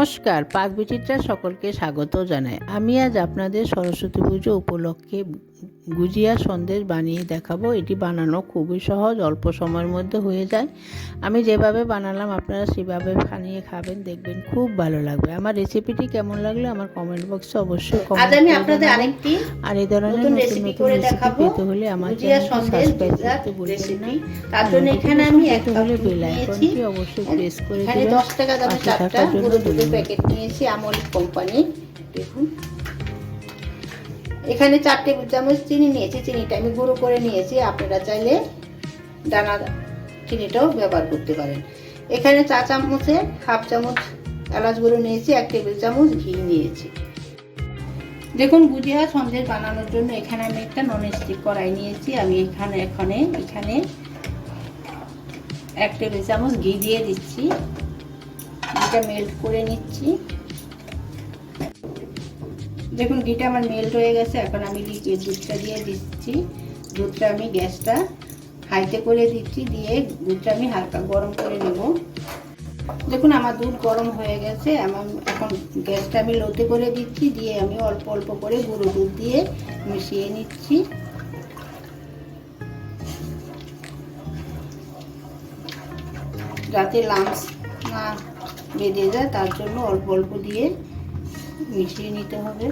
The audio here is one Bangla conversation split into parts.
নমস্কার পাক বিচিত্রা সকলকে স্বাগত জানাই। আমি আজ আপনাদের সরস্বতী পুজো উপলক্ষে গুজিয়া সন্দেশ বানিয়ে দেখাবো। এটি বানানো খুবই সহজ অল্প সময়ের মধ্যে হয়ে যায়। আমি যেভাবে বানালাম আপনারা সেভাবে বানিয়ে খাবেন দেখবেন খুব ভালো লাগবে। আমার রেসিপিটি কেমন লাগল আমার কমেন্ট বক্সে অবশ্যই কমেন্ট আমি আপনাদের আরেকটি আর এই ধরনের নতুন রেসিপি করে দেখাবো। পেতে হলে আমার গুজিয়া সন্দেশ সাবস্ক্রাইব করতে গুজরাট না। তার জন্য এখানে আমি এক পেতে কাপ বেল আইকনটি অবশ্যই প্রেস করে এখানে দিবেন। দশ টাকা চারটা গুঁড়ো দুধের। প্যাকেট নিয়েছি, আমল কোম্পানি। দেখুন। এখানে চার টেবিল চামচ চিনি নিয়েছি, চিনিটা আমি গুঁড়ো করে নিয়েছি। আপনারা চাইলে দানা চিনিটাও ব্যবহার করতে পারেন। এখানে চা চামচে হাফ চামচ এলাচ গুঁড়ো নিয়েছি, এক টেবিল চামচ ঘি নিয়েছি। দেখুন গুজিয়া সন্দেশ বানানোর জন্য এখানে আমি একটা নন স্টিক কড়াই নিয়েছি। আমি এখানে এখানে এখানে এক টেবিল চামচ ঘি দিয়ে দিচ্ছি। ঘিটা মেল্ট করে নিচ্ছি। দেখুন, ঘিটা আমার মেল্ট হয়ে গেছে। এখন আমি দুধটা দিয়ে দিচ্ছি। দুধটা আমি গ্যাসটা হাইতে করে দিচ্ছি। দিয়ে দুধটা আমি হালকা গরম করে নেব। দেখুন, আমার দুধ গরম হয়ে গেছে। আমার এখন গ্যাসটা আমি লোতে করে দিচ্ছি। দিয়ে আমি অল্প অল্প করে গুঁড়ো দুধ দিয়ে মিশিয়ে নিচ্ছি। যাতে লামস না বেঁধে যায়, তার জন্য অল্প অল্প দিয়ে মিশিয়ে নিতে হবে।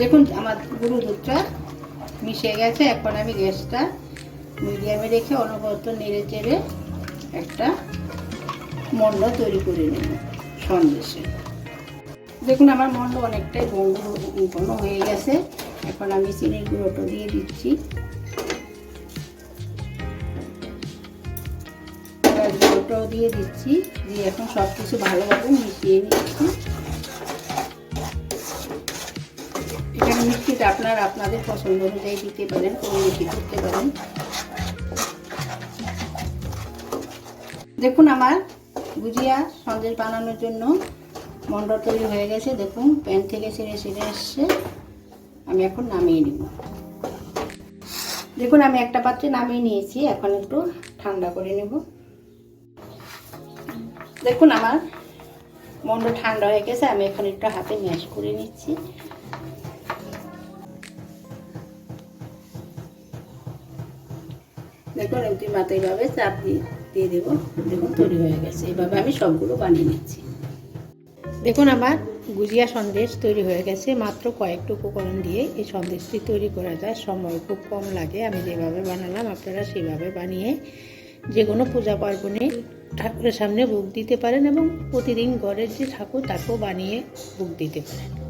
দেখুন, আমার গুঁড়ো দুধটা মিশে গেছে। এখন আমি গ্যাসটা মিডিয়ামে রেখে অনবরত নেড়ে চেড়ে একটা মন্ড তৈরি করে নেব সন্দেশে। দেখুন, আমার মন্ড অনেকটাই ঘন হয়ে গেছে। এখন আমি চিনির গুঁড়োটা দিয়ে দিচ্ছি। গুঁড়োটাও দিয়ে দিচ্ছি। দিয়ে এখন সব কিছু ভালোভাবে মিশিয়ে নিচ্ছি। এখানে মিষ্টিটা আপনার আপনাদের পছন্দ অনুযায়ী দিতে পারেন কম বেশি করতে পারেন। দেখুন আমার গুজিয়া সন্দেশ বানানোর জন্য মন্ড তৈরি হয়ে গেছে। দেখুন, প্যান থেকে ছেড়ে ছেড়ে এসছে। আমি এখন নামিয়ে নিব। দেখুন, আমি একটা পাত্রে নামিয়ে নিয়েছি। এখন একটু ঠান্ডা করে নেব। দেখুন, আমার মনটা ঠান্ডা হয়ে গেছে, আমি এখন একটু হাতে ম্যাশ করে নিচ্ছি। দেখুন এমনি মাথা এইভাবে চাপ দিয়ে দিয়ে দেবো। দেখুন, তৈরি হয়ে গেছে। এইভাবে আমি সবগুলো বানিয়ে নিচ্ছি। দেখুন, আমার গুজিয়া সন্দেশ তৈরি হয়ে গেছে। মাত্র কয়েকটা উপকরণ দিয়ে এই সন্দেশটি তৈরি করা যায়। সময় খুব কম লাগে। আমি যেভাবে বানালাম, আপনারা সেভাবে বানিয়ে যে কোনো পূজা পার্বণে ঠাকুরের সামনে ভোগ দিতে পারেন এবং প্রতিদিন ঘরের যে ঠাকুর, তাকেও বানিয়ে ভোগ দিতে পারেন।